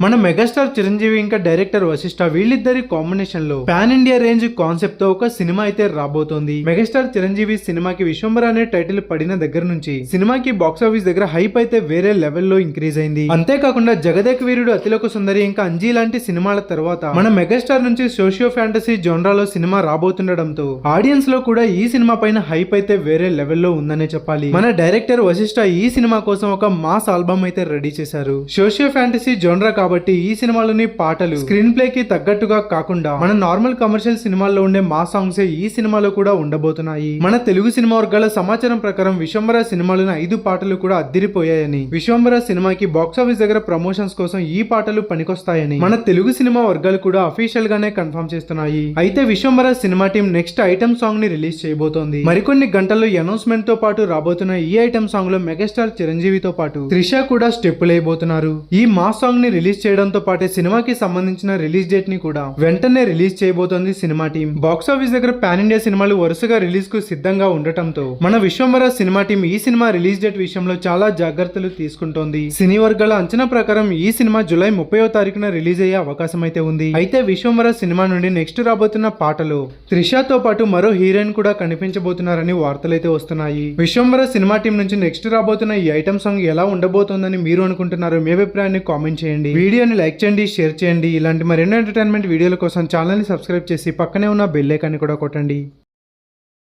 మన మెగాస్టార్ చిరంజీవి ఇంకా డైరెక్టర్ వశిష్ట వీళ్ళిద్దరి కాంబినేషన్లో పాన్ ఇండియా రేంజ్ కాన్సెప్ట్తో ఒక సినిమా అయితే రాబోతోంది. మెగాస్టార్ చిరంజీవి సినిమాకి విశ్వంబర అనే టైటిల్ పడిన దగ్గర నుంచి సినిమాకి బాక్స్ ఆఫీస్ దగ్గర హైప్ అయితే వేరే లెవెల్లో ఇంక్రీజ్ అయింది. అంతేకాకుండా జగదేక్ వీరుడు అతిలోక సుందరి ఇంకా అంజీ లాంటి సినిమాల తర్వాత మన మెగాస్టార్ నుంచి సోషియో ఫ్యాంటసీ జోన్రాలో సినిమా రాబోతుండడంతో ఆడియన్స్లో కూడా ఈ సినిమా పైన హైప్ అయితే వేరే లెవెల్లో ఉందనే చెప్పాలి. మన డైరెక్టర్ వశిష్ట ఈ సినిమా కోసం ఒక మాస్ ఆల్బమ్ అయితే రెడీ చేశారు. సోషియో ఫ్యాంటసీ జోన్రా కాబట్టి ఈ సినిమాలోని పాటలు స్క్రీన్ ప్లే కి తగ్గట్టుగా కాకుండా మన నార్మల్ కమర్షియల్ సినిమాల్లో ఉండే మా సాంగ్స్ ఈ సినిమాలో కూడా ఉండబోతున్నాయి. మన తెలుగు సినిమా వర్గాల సమాచారం ప్రకారం విశ్వంబర సినిమాలోని ఐదు పాటలు కూడా అద్దిరిపోయాయని. విశ్వంబర సినిమాకి బాక్స్ ఆఫీస్ దగ్గర ప్రమోషన్స్ కోసం ఈ పాటలు పనికొస్తాయని మన తెలుగు సినిమా వర్గాలు కూడా అఫీషియల్ గానే కన్ఫర్మ్ చేస్తున్నాయి. అయితే Vishwambhara cinema team next item సాంగ్ని రిలీజ్ చేయబోతోంది. మరికొన్ని గంటల్లో అనౌన్స్మెంట్తో పాటు రాబోతున్న ఈ ఐటమ్ సాంగ్లో మెగాస్టార్ చిరంజీవితో పాటు త్రిష కూడా స్టెప్పులు అయిపోతున్నారు ఈ మా సాంగ్ని రిలీజ్ చేయడంతో పాటే సినిమాకి సంబంధించిన రిలీజ్ డేట్ని కూడా వెంటనే రిలీజ్ చేయబోతోంది సినిమా టీం. బాక్స్ ఆఫీస్ దగ్గర పాన్ ఇండియా సినిమాలు వరుసగా రిలీజ్కు సిద్ధంగా ఉండటంతో మన విశ్వంబర సినిమా టీం ఈ సినిమా రిలీజ్ డేట్ విషయంలో చాలా జాగ్రత్తలు తీసుకుంటోంది. సినీ వర్గాల అంచనా ప్రకారం ఈ సినిమా జూలై ముప్పయో తారీఖున రిలీజ్ అయ్యే అవకాశం అయితే ఉంది. అయితే విశ్వంబర సినిమా నుండి నెక్స్ట్ రాబోతున్న పాటలు త్రిషతో పాటు మరో హీరోయిన్ కూడా కనిపించబోతున్నారని వార్తలైతే వస్తున్నాయి. విశ్వంబర సినిమా టీం నుంచి నెక్స్ట్ రాబోతున్న ఈ ఐటమ్ సాంగ్ ఎలా ఉండబోతోందని మీరు అనుకుంటున్నారు మీ అభిప్రాయాన్ని కామెంట్ చేయండి. వీడియోని లైక్ చేయండి షేర్ చేయండి. ఇలాంటి మరెన్నో ఎంటర్టైన్మెంట్ వీడియోల కోసం ఛానల్ని సబ్స్క్రైబ్ చేసి పక్కనే ఉన్న బెల్ ఐకాన్ని కూడా కొట్టండి.